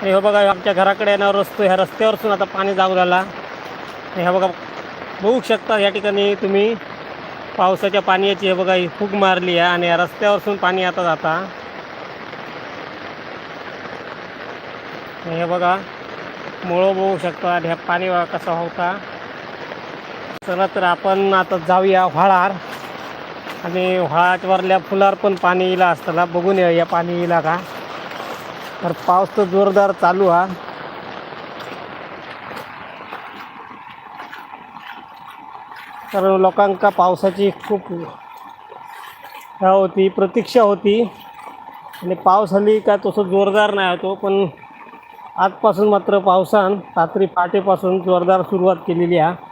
आणि हे बघा आमच्या घराकडे येणारा रस्तो ह्या रस्त्यावरसून आता पाणी जाऊ लागला हे ह्या बघा बघू शकता या ठिकाणी तुम्ही पावसाच्या पाण्याची हे बघा ही फूग मारली आहे आणि या रस्त्यावरसून पाणी आता जाता. हे बघा मुळं बघू शकता आणि ह्या पाणी कसा होता. चला तर आपण आता जाऊया व्हाळार. आणि व्हाळावरल्या फुलार पण पाणी येईल असताना बघून येऊया पाणी येईल का. तर पाऊस तर जोरदार चालू हा. तर लोकांका पावसाची खूप ह्या होती प्रतीक्षा होती. आणि पाऊस हल्ली काय तसं जोरदार नाही होतो पण आजपासून मात्र पावसान रात्री पहाटेपासून जोरदार सुरुवात केलेली आहे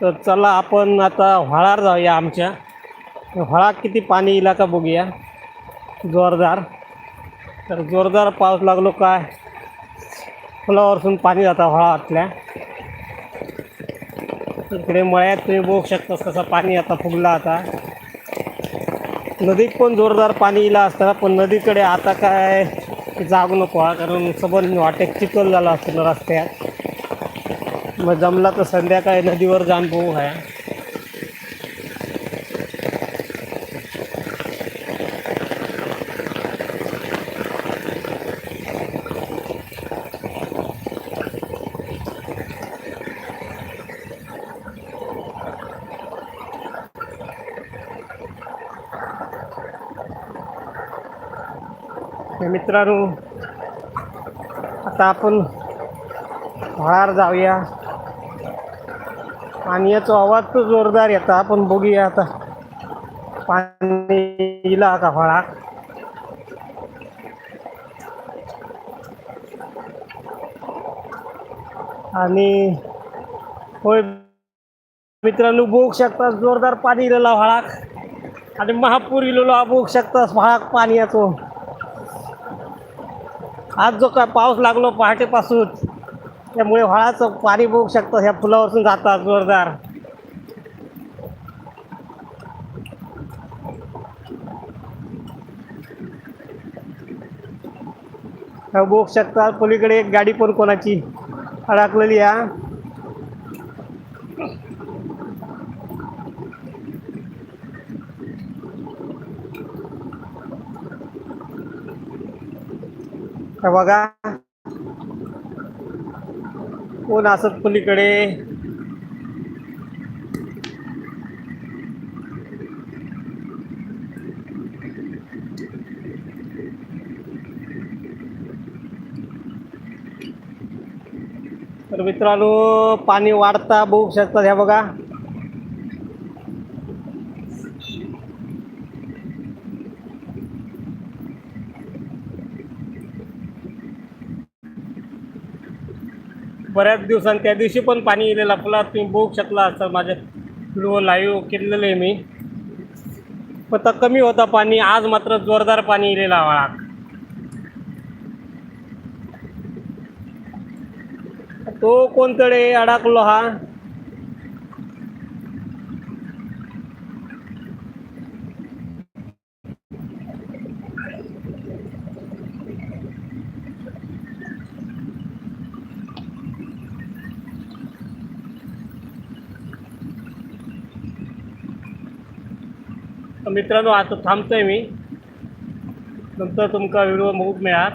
तर चला आपण आता व्हाळार जाऊया आमच्या. व्हाळा किती पाणी येईल का बघूया. जोरदार. तर जोरदार पाऊस लागलो काय? फुलावरसून पाणी जाता व्हाळातल्या. इकडे मळ्यात तुम्ही बघू शकता कसं पाणी आता फुगला आता. नदीत पण जोरदार पाणी येईल असतं पण नदीकडे आता काय जागू नको हा, कारण सबंध वाटेक चिखल झाला असतो रस्त्यात. मग जमला तर संध्याकाळी नदीवर जाऊन बघू आहे मित्रांनो आता आपण व्हाळार जाऊया. पाण्याचा आवाज तर जोरदार येता. आपण बघूया आता. पाणी इला का फळा? आणि होय मित्रांनो बघू शकता जोरदार पाणी इलेला व्हाळाक आणि महापूर इलेलो बघू शकता व्हाळाक पाणी येतो आज जो काय पाऊस लागलो पहाटेपासून. त्यामुळे हळाचं पाणी बघू शकतो. ह्या फुलावरसून जातात जोरदार. बघू शकता पलीकडे एक गाडी पण कोणाची अडकलेली हा बघा. कोण असत पलीकडे? तर मित्रांनो पाणी वाढता बघू शकतात ह्या बघा. बऱ्याच दिवसांनी त्या दिवशी पण पाणी येलेलं आपला तुम्ही बघू शकला असता माझ्या व्हिडिओ लाईव्ह केलेलं आहे मी. पण तर कमी होता पाणी आज मात्र जोरदार पाणी येलेला वाळाक तो कोणतडे अडकलो हा. मित्रांनो आता थांबतोय मी. नंतर तुमका व्हिडिओ बघूक मिळात